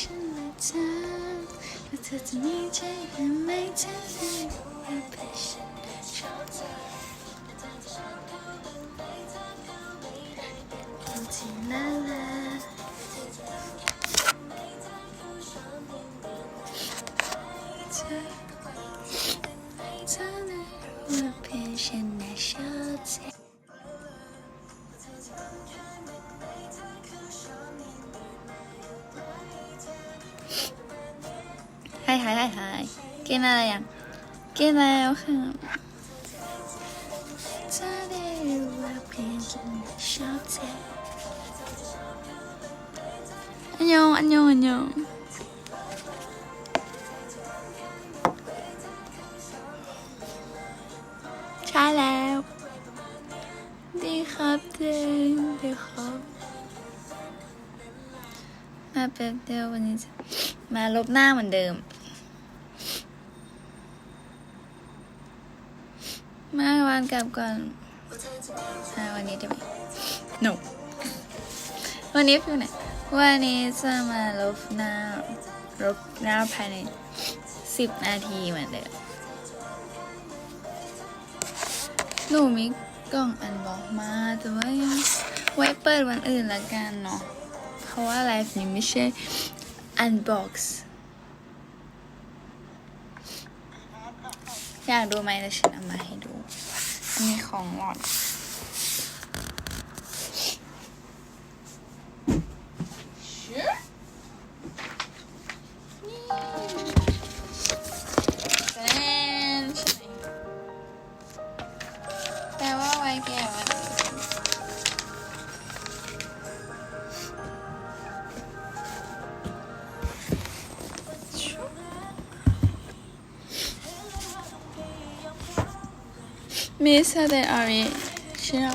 ฉันและเธอว่าเธอจะมีใจายหายหายหายกินอะไรยังกินแล้วค่ะจะได้รู้ว่าเพียงฉันชอบเธออันยองอันยองอันยองใช่แล้ว ดีครับเจนดีครับมาแป๊บเดียววันนี้มาลบหน้าเหมือนเดิม มาวันกลับก่อนอ่าวันนี้ได้ไหม no วันนี้ฟิวไหนวันนี้จะมาลบหน้าลบหน้าภายในสิบนาทีเหมือนเดิมหนูมีกล่องอันบอกมาแต่ว่ายังไว้เปิดวันอื่นละกันเนาะเพราะว่าไลฟ์นี้ไม่ใช่ unbox อ อยากดูไหมแต่ฉันเอามาให้ดูมีของหลอด มีสเตอร์อารีใช่ไหม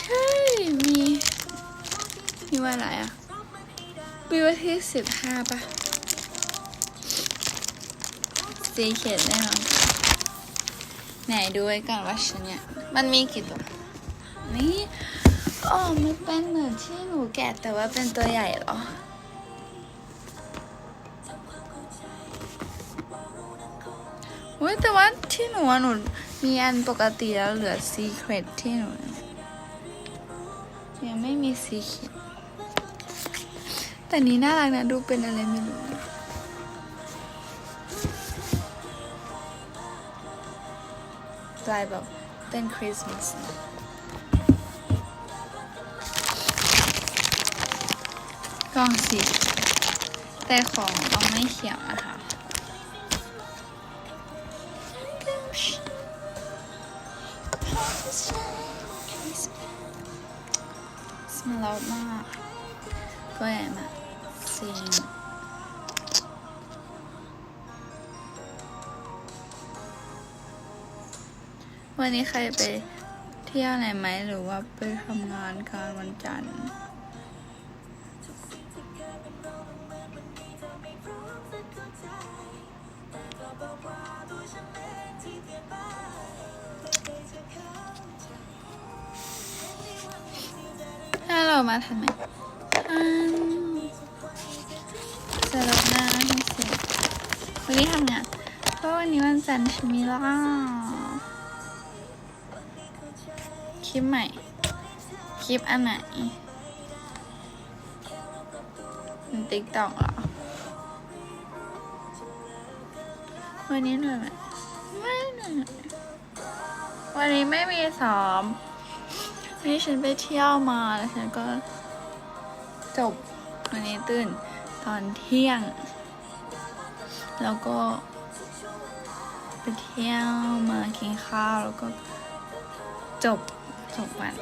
ใช่ มี มีวันอะไรอะมีวันที่สิบห้าปะสีเขียนแน่นอนไหนดูไว้ก่อนว่าฉันเนี่ย มันมีกี่ตัว นี่อ๋อมันเป็นเหมือนที่หนูแกะแต่ว่าเป็นตัวใหญ่เหรอเฮ้ยแต่ว่าที่หนูอะหนู มีอันปกติแล้วเหลือซีเครตที่หนูยังไม่มีซีเขียนแต่นี้น่ารักนะ ดูเป็นอะไรไม่รู้กลายแบบเป็นคริสต์มาสนะกล่องสีแต่ของต้องไม่เขียวนะคะ สมลมากตัวใหญ่มากสีวันนี้ใครไปเที่ยวไหนไหมหรือว่าไปทำงานการวันจันทร์ ถ้าเรามาทันไหมทันจะลบหน้าให้เสร็จวันนี้ทำงานเพราะวันนี้วันจันทร์ใช่ไหมล่ะคลิปใหม่ คลิปอันไหนติ๊กต็อกเหรอ วันนี้หน่อยไหมไม่หนื่อยวันนี้ไม่มีซ้อม นี่ฉันไปเที่ยวมาแล้วฉันก็จบวันนี้ตื่นตอนเที่ยง แล้วก็ ไปเที่ยวมากินข้าวแล้วก็จบจบวัน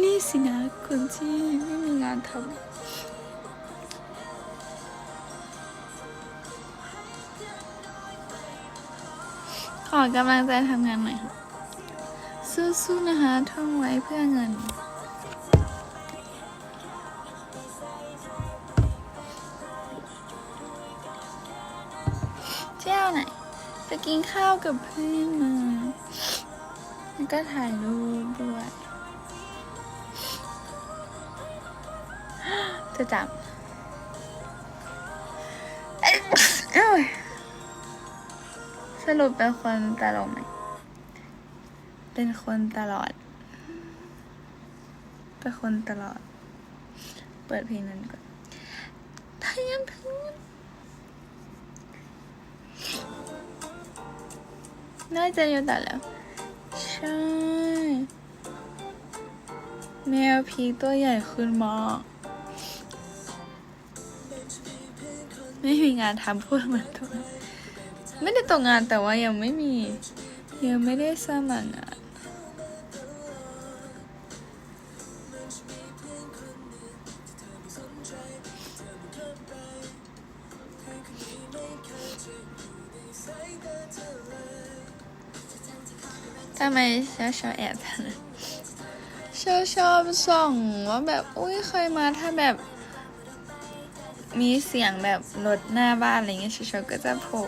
นี่สินะคนที่ไม่มีงานทำขอกำลังใจทำงานหน่อยค่ะ สู้ๆนะคะ ท่องไว้เพื่อเงิน เที่ยวไหน ไปกินข้าวกับเพื่อนมาแล้วก็ถ่ายรูปด้วย จะจำเอ้ยเอ้ยสรุปเป็นคนตลกไหม เป็นคนตลอด เป็นคนตลอด เปิดเพลงนั้นก่อนทายันพื้นน่าจะอยู่ต่แล้ว ใช่ แมวพีตัวใหญ่ขึ้นมากไม่มีงานทำพูดเหมือนตัวไม่ได้ตกงานแต่ว่ายังไม่มี ยังไม่ได้สมัครงานำไมชอบชอบแอบทำชอบชอบส่องว่าแบบอุ้ยเคยมาถ้าแบบ มีเสียงแบบรถหน้าบ้านอะไรเงี้ยเชอบๆก็จะโผล่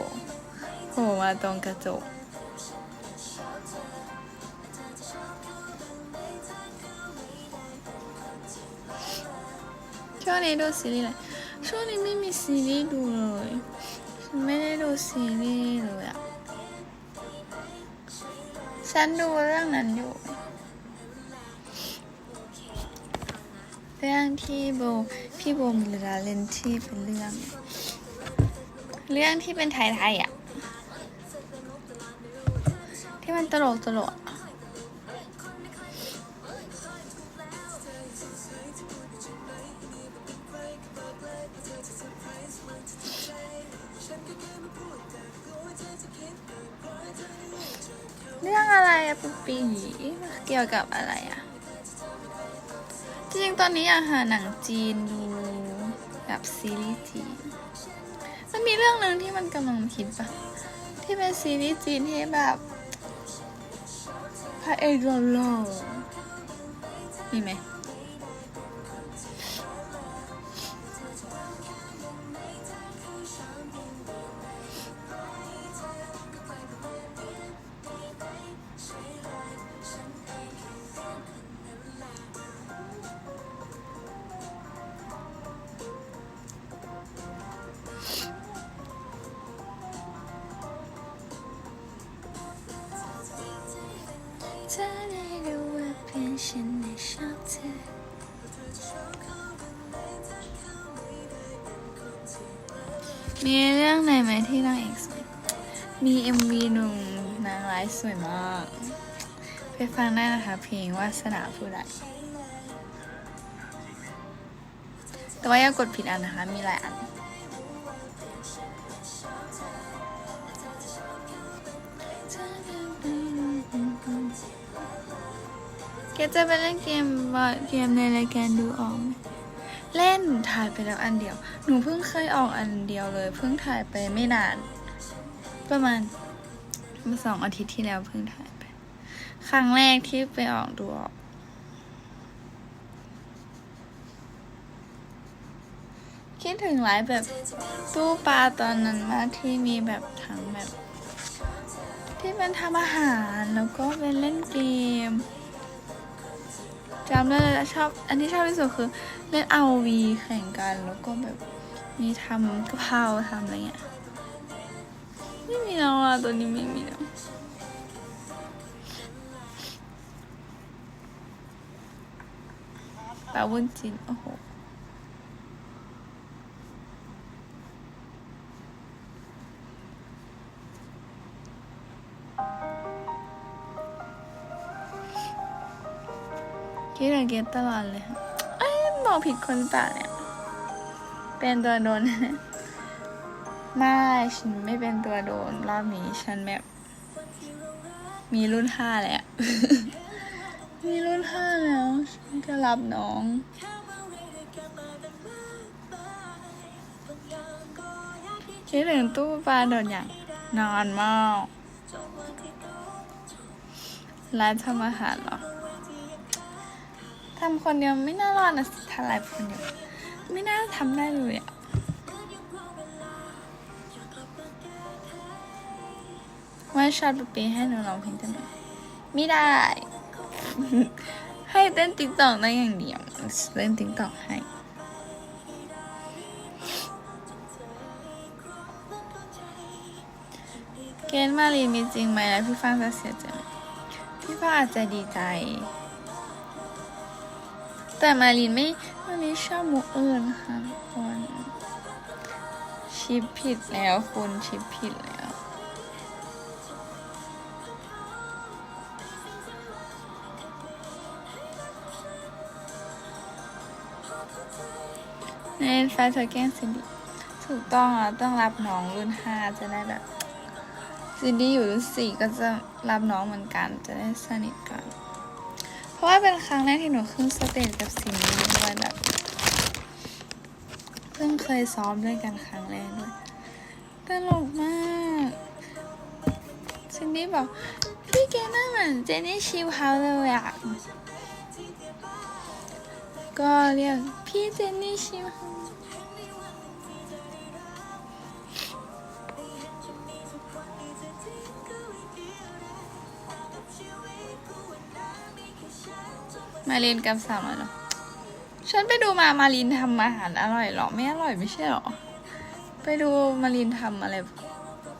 โผล่มาตรงกระจกช่วงนี้ดูซีรีส์อะไรช่วงนี้ไม่มีซีรีส์ดูเลย ไม่ได้ดูซีรีส์เลยอะ ฉันดูเรื่องนั้นอยู่ เรื่องที่โบพี่โบมีเวลาเล่นที่เป็นเรื่อง เรื่องที่เป็นไทยๆอะ ที่มันตลกตลก รื่องอะไรอะปีปีเกี่ยวกับอะไรอะจริงๆตอนนี้อยากหาหนังจีนดูแบบซีรีส์จีน มันมีเรื่องหนึ่งที่มันกำลังคิดปะที่เป็นซีรีส์จีนที่แบบพระเอกหล่อๆมีไหม เธอได้รู้ว่าเพียงฉันไม่ชอบเธอมีเรื่องไหนไหมที่นางเอกสวยมีเอ็มวีหนุ่มนางร้ายสวยมาก ไปฟังได้นะคะเพลงวาสนาผู้ใดแต่ว่าอย่ากดผิดอันนะคะ มีหลายอัน กจะไปเล่นเกมว่าเกมในรายการดูออกไหมเล่นถ่ายไปแล้วอันเดียว หนูเพิ่งเคยออกอันเดียวเลย เพิ่งถ่ายไปไม่นาน ประมาณเมื่อสองอาทิตย์ที่แล้วเพิ่งถ่ายไป ครั้งแรกที่ไปออกดูออกคิดถึงไลฟ์แบบตู้ปลาตอนนั้นมากที่มีแบบทั้งแบบ ที่เป็นทำอาหารแล้วก็เป็นเล่นเกม จำได้เลยแล้วชอบ อันที่ชอบที่สุดคือเล่นเอาวีแข่งกันแล้วก็แบบมีทำกะเพราทำอะไรเงี้ยไม่มีแล้วอะตัวนี้ไม่มีแล้วปลาวุ้นจินโอ้โห คิดถึงเกตตลอดเลยค่ะเอ้ยบอกผิดคนเปล่าเนี่ย เป็นตัวโดน ไม่ฉันไม่เป็นตัวโดน รอบนี้ฉันแบบมีรุ่นห้าแล้ว มีรุ่นห้าแล้วฉันจะรับน้องคิดถึงตู้ปลาโดนอย่างนอนมากร้านทำอาหารเหรอ ทำคนเดียวไม่น่ารอดนะทลายคนเดียวไม่น่าทำได้เลยอะว่าชอบปีให้หนูลองเพลงเต้นไม่ได้ ให้เต้นติ๊กต็อกได้อย่างเดียวเต้นติ๊กต็อกให้เกณฑ์มารีมีจริงไหมแล้วพี่ฟังจะเสียใจไหมพี่ฟังอาจจะดีใจ แต่มารีนไม่มารีนชอบมุกอื่นค่ะทุกคนชิปผิดแล้วคุณชิปผิดแล้วในแฟนเธอแกล้งซินดี้ถูกต้องอะต้องรับน้องรุ่นห้าจะได้แบบซินดี้อยู่รุ่นสี่ก็จะรับน้องเหมือนกันจะได้สนิทกัน ราะว่าเป็นครั้งแรกที่หนูขึ้นสเตจกับซินดี้ด้วยแบบเพิ่งเคยซ้อมด้วยกันครั้งแรกด้วยตลกมากซินดี้บอกพี่เกน่าเหมือนเจนนี่ชิวเฮาเลยอะก็เรียกพี่เจนนี่ชิวเฮา มาเรียนกับสามเหรอ ฉันไปดูมามารินทำอาหารอร่อยเหรอ ไม่อร่อยไม่ใช่เหรอ ไปดูมารินทำอะไร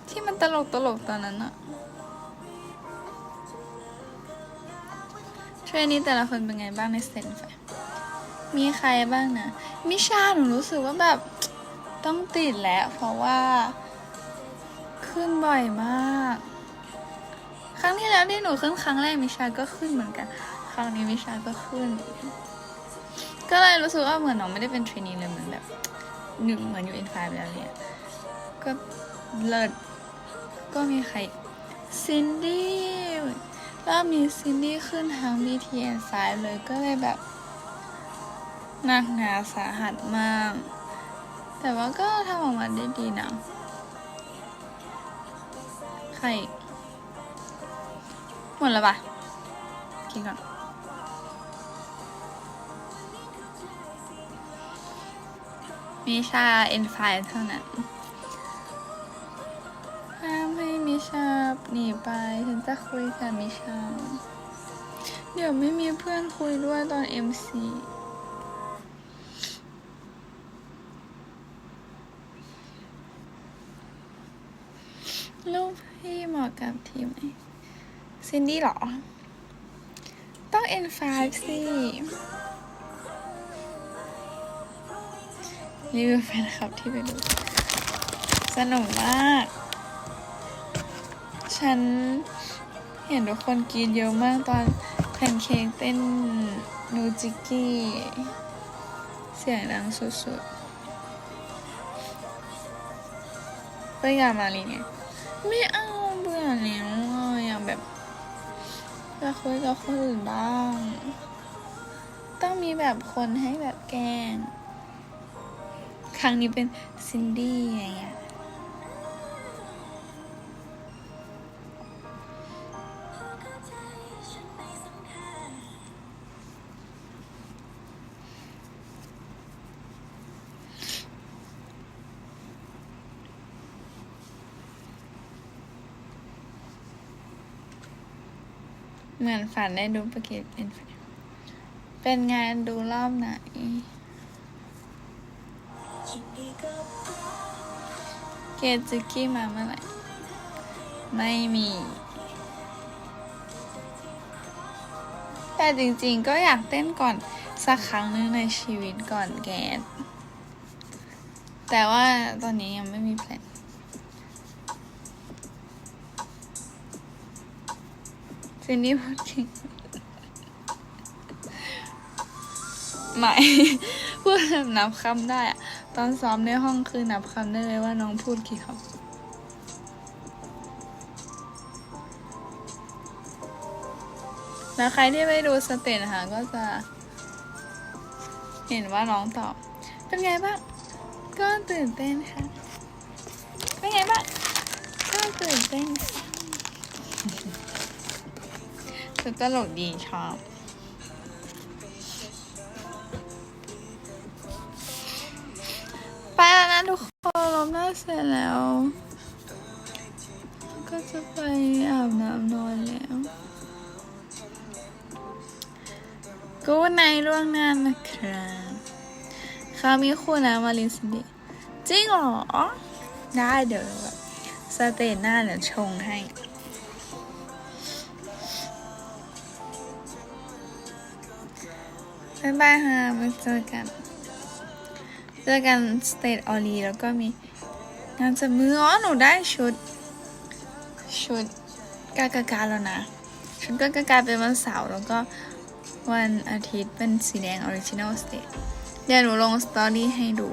ที่มันตลกตลกตอนนั้นอะเทรนนี้แต่ละคนเป็นไงบ้างในเซนไฟมีใครบ้างนะ มิชาหนูรู้สึกว่าแบบต้องติดแล้ว เพราะว่า ขึ้นบ่อยมาก ครั้งที่แล้วที่หนูขึ้นครั้งแรกมิชาก็ขึ้นเหมือนกัน ครั้งนี้มิชาก็ขึ้น ก็เลยรู้สึกว่าเหมือนน้องไม่ได้เป็นเทรนนีเลยเหมือนแบบหนึ่งเหมือนอยู่อินฟาไปแล้วเนี่ยก็เลิศก็มีใครซินดี้รอบนี้ซินดี้ขึ้นทั้ง BTS สายเลยก็เลยแบบหนักหนาสาหัสมาก แต่ว่าก็ทำออกมาได้ดีนะใครหมดแล้วปะกินก่อน มิชาเอ็นไฟเท่านั้นห้ามให้มิชาหนีไป ฉันจะคุยกับมิชา เดี๋ยวไม่มีเพื่อนคุยด้วยตอน MC ลูกพี่เหมาะกับทีมไหนซินดี้เหรอ ต้อง N5 สิ รีวิวแฟนคลับที่ไปดู สนุกมาก ฉันเห็นทุกคนกรีดเยอะมากตอนแพนเค้กเต้นนูจิกกี้ เสียงดังสุดๆไปกับมารีเนี่ยไม่เอาเบื่อแล้วอะอยากแบบอยากคุยกับคนอื่นบ้าง ต้องมีแบบคนให้แบบแกล้ง ครั้งนี้เป็นซินดี้ไงเหมือนฝันได้ดูประเกตเป็นเป็นงานดูรอบไหน เกจิกกี้มาเมื่อไหร่ ไม่มี แต่จริงๆก็อยากเต้นก่อนสักครั้งหนึงในชีวิตก่อนแกตแต่ว่าตอนนี้ยังไม่มีแพลนซินดี้พูดจริงไม่ พูดแบบนับคำได้อะตอนซ้อมในห้องคือนับคำได้เลยว่าน้องพูดกี่คำแล้วใครที่ไปดูสเตจนะคะก็จะ เห็นว่าน้องตอบ เป็นไงบ้าง ก็ตื่นเต้นค่ะ เป็นไงบ้าง ก็ตื่นเต้นค่ะคือตลกดีชอบ ล่วงหน้านะครับเขามีคู่นะมารินสินดีจริงเหรอ ได้เดี๋ยวแบบสเตจหน้าเดี๋ยวชงให้บ๊ายบายค่ะมาเจอกัน เจอกันสเตจออลีแล้วก็มีงานจับมืออ๋อหนูได้ชุด ชุดกากากาแล้วนะ ชุดกากากาเป็นวันเสาร์แล้วก็ วันอาทิตย์เป็นสีแดงออริจินอลสเตจเดี๋ยวหนูลงสตอรี่ให้ดู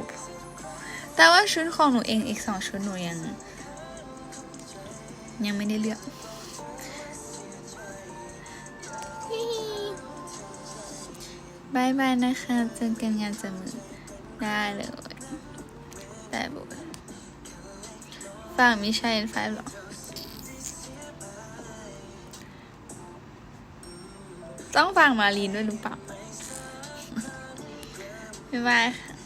แต่ว่าชุดของหนูเองอีกสองชุดหนูยัง ยังไม่ได้เลือกบายบายนะคะเจอกันงานจมือได้เลยได้บุฝั่งมิชัยไฟหรอ ต้องฟังมาลีนด้วยหรือเปล่าบ๊ายบายค่ะ